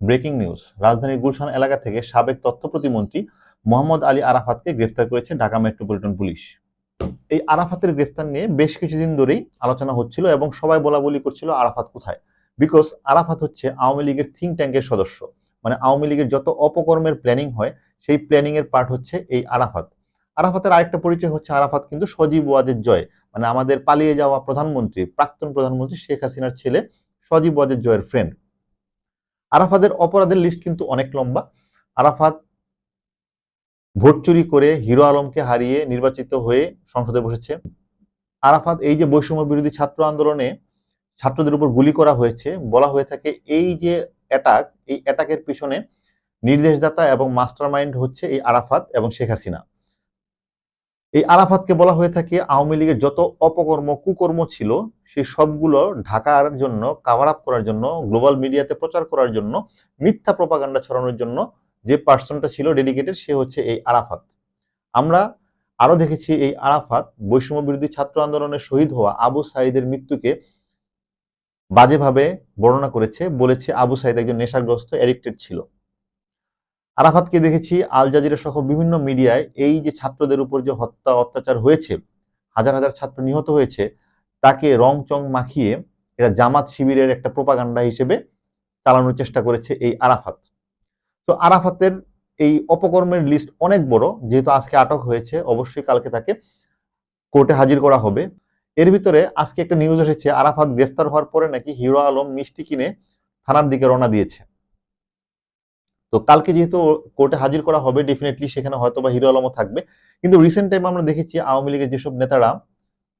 Breaking news. রাজধানীর গুলশান এলাকা থেকে সাবেক তথ্য প্রতিমন্ত্রী মোহাম্মদ আলী আরাফাতকে গ্রেফতার করেছে ঢাকা মেট্রোপলিটন পুলিশ। এই আরাফাতের গ্রেফতার নিয়ে বেশ কিছুদিন ধরেই আলোচনা হচ্ছিল এবং সবাই বলা বলি করছিল আরাফাত কোথায়। বিকজ আরাফাত হচ্ছে আওয়ামী লীগের থিঙ্ক ট্যাঙ্কের সদস্য। মানে আওয়ামী লীগের যত অপকর্মের প্ল্যানিং হয়, সেই প্ল্যানিং এর পার্ট হচ্ছে এই আরাফাত। আরাফাতের আরেকটা পরিচয় হচ্ছে আরাফাত কিন্তু সজীব ওয়াজের জয়। মানে আমাদের পালিয়ে যাওয়া প্রধানমন্ত্রী, প্রাক্তন প্রধানমন্ত্রী শেখ হাসিনার ছেলে সজীব ওয়াজের জয়ের ফ্রেন্ড আরাফাতের অপরাধের লিস্ট কিন্তু অনেক লম্বা। আরাফাত ভোট চুরি করে হিরো আলমকে হারিয়ে নির্বাচিত হয়ে সংসদে বসেছে। আরাফাত এই যে বৈষম্য বিরোধী ছাত্র আন্দোলনে ছাত্রদের উপর গুলি করা হয়েছে, বলা হয়ে থাকে এই যে অ্যাটাক এই অ্যাটাকের পিছনে নির্দেশদাতা এবং মাস্টারমাইন্ড হচ্ছে এই আরাফাত এবং শেখ হাসিনা। এই আরাফাতকে বলা হয়ে থাকে, আওয়ামী লীগের যত অপকর্ম, কুকর্ম ছিল সেই সবগুলো ঢাকার জন্য কাভার আপ করার জন্য গ্লোবাল মিডিয়াতে প্রচার করার জন্য, মিথ্যা প্রপাগান্ডা ছড়ানোর জন্য যে পার্সনটা ছিল ডেডিকেটেড সে হচ্ছে এই আরাফাত। আমরা আরও দেখেছি এই আরাফাত বৈষম্য বিরোধী ছাত্র আন্দোলনের শহীদ হওয়া আবু সাইদের মৃত্যুকে বাজেভাবে বর্ণনা করেছে, বলেছে আবু সাইদ একজন নেশাগ্রস্ত অ্যাডিক্টেড ছিল। আরাফাতকে দেখেছি, আল জাজিরা সহ বিভিন্ন মিডিয়ায় এই যে ছাত্রদের উপর যে হত্যা, অত্যাচার হয়েছে, হাজার হাজার ছাত্র নিহত হয়েছে, তাকে রং চং মাখিয়ে এটা জামাত শিবিরের একটা প্রোপাগান্ডা হিসেবে চালানোর চেষ্টা করেছে এই আরাফাত। তো আরাফাতের এই অপকর্মের লিস্ট অনেক বড়, যেহেতু আজকে আটক হয়েছে, অবশ্যই কালকে তাকে কোর্টে হাজির করা হবে। এর ভিতরে আজকে একটা নিউজ এসেছে, আরাফাত গ্রেফতার হওয়ার পরে নাকি হিরো আলম মিষ্টি কিনে থানার দিকে রওনা দিয়েছে। তো কালকে যেহেতু কোর্টে হাজির করা হবে ডেফিনেটলি সেখানে হয়তো বা হিরো আলমও থাকবে। কিন্তু রিসেন্ট টাইম আমরা দেখেছি আওয়ামী লীগের যেসব নেতারা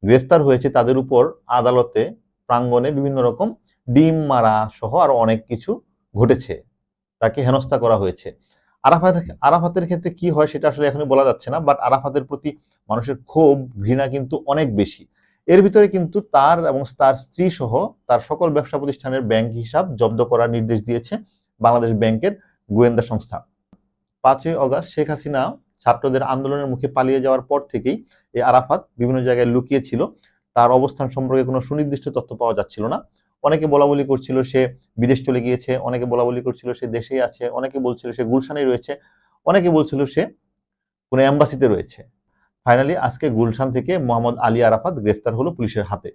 গ্রেফতার হয়েছে, তাদের উপর আদালতে প্রাঙ্গণে বিভিন্ন রকম ডিম মারা সহ আরও অনেক কিছু ঘটেছে, তাকে হেনস্থা করা হয়েছে। আরাফাত, আরাফাতের ক্ষেত্রে কি হয় সেটা আসলে এখনই বলা যাচ্ছে না বাট আরাফাতের প্রতি মানুষের ক্ষোভ, ঘৃণা কিন্তু অনেক বেশি। এর ভিতরে কিন্তু তার এবং তার স্ত্রী সহ তার সকল ব্যবসা প্রতিষ্ঠানের ব্যাংক হিসাব জব্দ করার নির্দেশ দিয়েছে বাংলাদেশ ব্যাংকের গোয়েন্দা সংস্থা। পাঁচই অগস্ট শেখ হাসিনা ছাত্রদের আন্দোলনের মুখে পালিয়ে যাওয়ার পর থেকেই এই আরাফাত বিভিন্ন জায়গায় লুকিয়ে ছিল। তার অবস্থান সম্পর্কে কোনো সুনির্দিষ্ট তথ্য পাওয়া যাচ্ছিল না। অনেকে বলা বলি করছিল সে বিদেশ চলে গিয়েছে, অনেকে বলা বলি করছিল সে দেশেই আছে, অনেকে বলছিল সে গুলশানে রয়েছে, অনেকে বলছিল সে কোনো অ্যাম্বাসিতে রয়েছে। ফাইনালি আজকে গুলশান থেকে মোহাম্মদ আলী আরাফাত গ্রেফতার হলো পুলিশের হাতে।